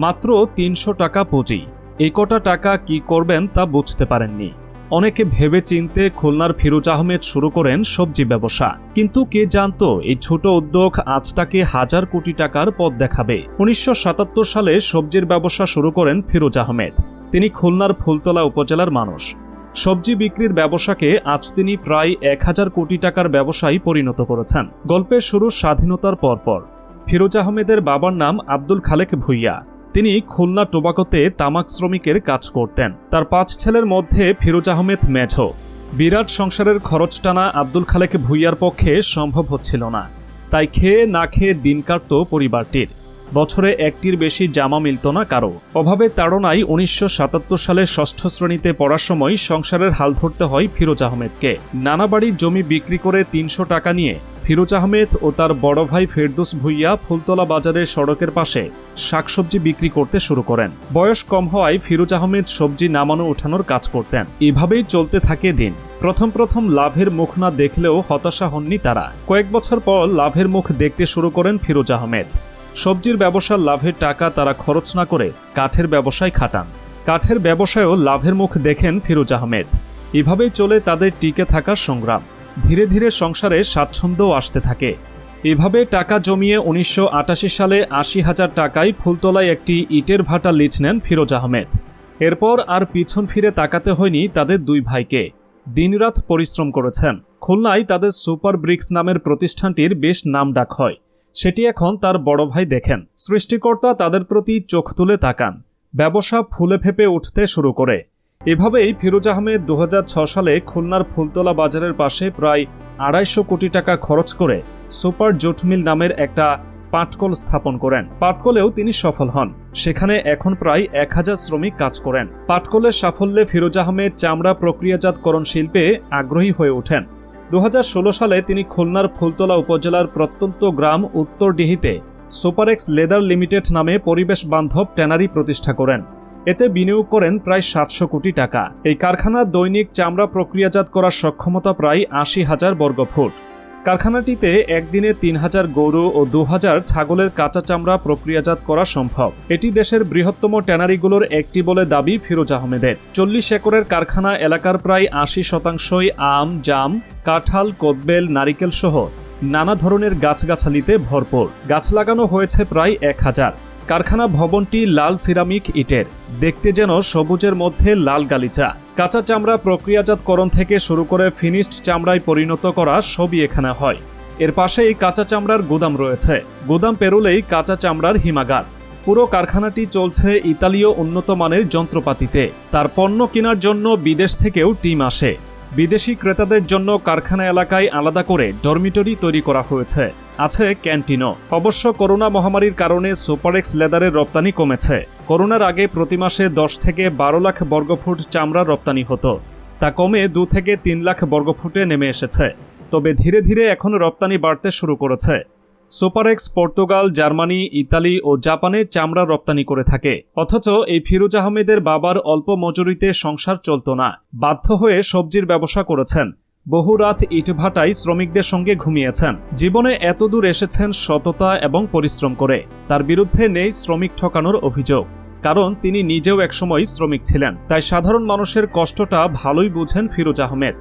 মাত্র তিনশো টাকা পুঁজি। এই কটা টাকা কি করবেন তা বুঝতে পারেননি। অনেকে ভেবে চিনতে খুলনার ফিরোজ আহমেদ শুরু করেন সবজি ব্যবসা। কিন্তু কে জানতো এই ছোট উদ্যোগ আজ তাকে হাজার কোটি টাকার পথ দেখাবে। উনিশশো সাতাত্তর সালে সবজির ব্যবসা শুরু করেন ফিরোজ আহমেদ। তিনি খুলনার ফুলতলা উপজেলার মানুষ। সবজি বিক্রির ব্যবসাকে আজ তিনি প্রায় এক হাজার কোটি টাকার ব্যবসায় পরিণত করেছেন। গল্পের শুরু স্বাধীনতার পরপর। ফিরোজ আহমেদের বাবার নাম আব্দুল খালেক ভুইয়া। তিনি খুলনা টোবাকোতে তামাক শ্রমিকের কাজ করতেন। তার পাঁচ ছেলের মধ্যে ফিরোজ আহমেদ মেঝো। বিরাট সংসারের খরচ টানা আব্দুল খালেক ভুইয়ার পক্ষে সম্ভব হচ্ছিল না। তাই খেয়ে না খেয়ে দিন কাটত পরিবারটির। বছরে একটির বেশি জামা মিলত না কারও। অভাবে তাড়নায় উনিশশো সাতাত্তর সালে ষষ্ঠ শ্রেণীতে পড়ার সময় সংসারের হাল ধরতে হয় ফিরোজ আহমেদকে। নানা বাড়ির জমি বিক্রি করে তিনশো টাকা নিয়ে ফিরোজ আহমেদ ও তার বড় ভাই ফেরদুস ভুইয়া ফুলতলা বাজারের সড়কের পাশে শাকসবজি বিক্রি করতে শুরু করেন। বয়স কম হওয়ায় ফিরোজ আহমেদ সবজি নামানো ওঠানোর কাজ করতেন। এভাবেই চলতে থাকে দিন। প্রথম প্রথম লাভের মুখ না দেখলেও হতাশা হননি তারা। কয়েক বছর পর লাভের মুখ দেখতে শুরু করেন ফিরোজ আহমেদ। সবজির ব্যবসার লাভের টাকা তারা খরচ না করে কাঠের ব্যবসায় খাটান। কাঠের ব্যবসায়ও লাভের মুখ দেখেন ফিরোজ আহমেদ। এভাবেই চলে তাদের টিকে থাকার সংগ্রাম। ধীরে ধীরে সংসারে স্বাচ্ছন্দ্যও আসতে থাকে। এভাবে টাকা জমিয়ে উনিশশো আটাশি সালে আশি হাজার টাকায় ফুলতলায় একটি ইটের ভাটা লিজ নেন ফিরোজ আহমেদ। এরপর আর পিছন ফিরে তাকাতে হয়নি তাদের দুই ভাইকে। দিনরাত পরিশ্রম করেছেন। খুলনায় তাদের সুপার ব্রিক্স নামের প্রতিষ্ঠানটির বেশ নামডাক হয়। সেটি এখন তার বড় ভাই দেখেন। সৃষ্টিকর্তা তাদের প্রতি চোখ তুলে তাকান। ব্যবসা ফুলে ফেপে উঠতে শুরু করে। এভাবেই ফিরোজ আহমেদ দু সালে খুলনার ফুলতলা বাজারের পাশে প্রায় আড়াইশো কোটি টাকা খরচ করে সুপার জোটমিল নামের একটা পাটকল স্থাপন করেন। পাটকলেও তিনি সফল হন। সেখানে এখন প্রায় এক হাজার শ্রমিক কাজ করেন। পাটকলের সাফল্যে ফিরোজ আহমেদ চামড়া প্রক্রিয়াজাতকরণ শিল্পে আগ্রহী হয়ে ওঠেন। দু হাজার ষোলো সালে তিনি খুলনার ফুলতলা উপজেলার প্রত্যন্ত গ্রাম উত্তরডিহিতে সুপারেক্স লেদার লিমিটেড নামে পরিবেশ বান্ধব ট্যানারি প্রতিষ্ঠা করেন। এতে বিনিয়োগ করেন প্রায় সাতশো কোটি টাকা। এই কারখানার দৈনিক চামড়া প্রক্রিয়াজাত করার সক্ষমতা প্রায় আশি হাজার বর্গফুট। কারখানাটিতে একদিনে তিন হাজার গরু ও দু হাজার ছাগলের কাঁচা চামড়া প্রক্রিয়াজাত করা সম্ভব। এটি দেশের বৃহত্তম ট্যানারিগুলোর একটি বলে দাবি ফিরোজ আহমেদের। চল্লিশ একরের কারখানা এলাকার প্রায় আশি শতাংশই আম, জাম, কাঁঠাল কোদবেল নারিকেল সহ নানা ধরনের গাছগাছালিতে ভরপুর। গাছ লাগানো হয়েছে প্রায় এক হাজার। কারখানা ভবনটি লাল সিরামিক ইটের। দেখতে যেন সবুজের মধ্যে লাল গালিচা। কাঁচা চামড়া প্রক্রিয়াজাতকরণ থেকে শুরু করে ফিনিশড চামড়ায় পরিণত করা সবই এখানে হয়। এর পাশেই কাঁচা চামড়ার গুদাম রয়েছে। গুদাম পেরোলেই কাঁচা চামড়ার হিমাগার। পুরো কারখানাটি চলছে ইতালীয় উন্নত মানের যন্ত্রপাতিতে। তার পণ্য কেনার জন্য বিদেশ থেকেও টিম আসে। বিদেশি ক্রেতাদের জন্য কারখানা এলাকায় আলাদা করে ডরমিটরি তৈরি করা হয়েছে। আছে ক্যান্টিনও। অবশ্য করোনা মহামারীর কারণে সুপারএক্স লেদারের রপ্তানি কমেছে। করোনার আগে প্রতি মাসে দশ থেকে বারো লাখ বর্গফুট চামড়া রপ্তানি হতো। তা কমে দু থেকে তিন লাখ বর্গফুটে নেমে এসেছে। তবে ধীরে ধীরে এখন রপ্তানি বাড়তে শুরু করেছে। সুপারএক্স পর্তুগাল, জার্মানি, ইতালি ও জাপানে চামড়া রপ্তানি করে থাকে। অথচ এই ফিরোজ আহমেদের বাবার অল্প মজুরিতে সংসার চলত না। বাধ্য হয়ে সবজির ব্যবসা করেছেন। বহু রাত ইটভাটায় শ্রমিকদের সঙ্গে ঘুমিয়েছেন। জীবনে এতদূর এসেছেন সততা এবং পরিশ্রম করে। তার বিরুদ্ধে নেই শ্রমিক ঠকানোর অভিযোগ। কারণ তিনি নিজেও একসময় শ্রমিক ছিলেন। তাই সাধারণ মানুষের কষ্টটা ভালোই বুঝেন ফিরোজ আহমেদ।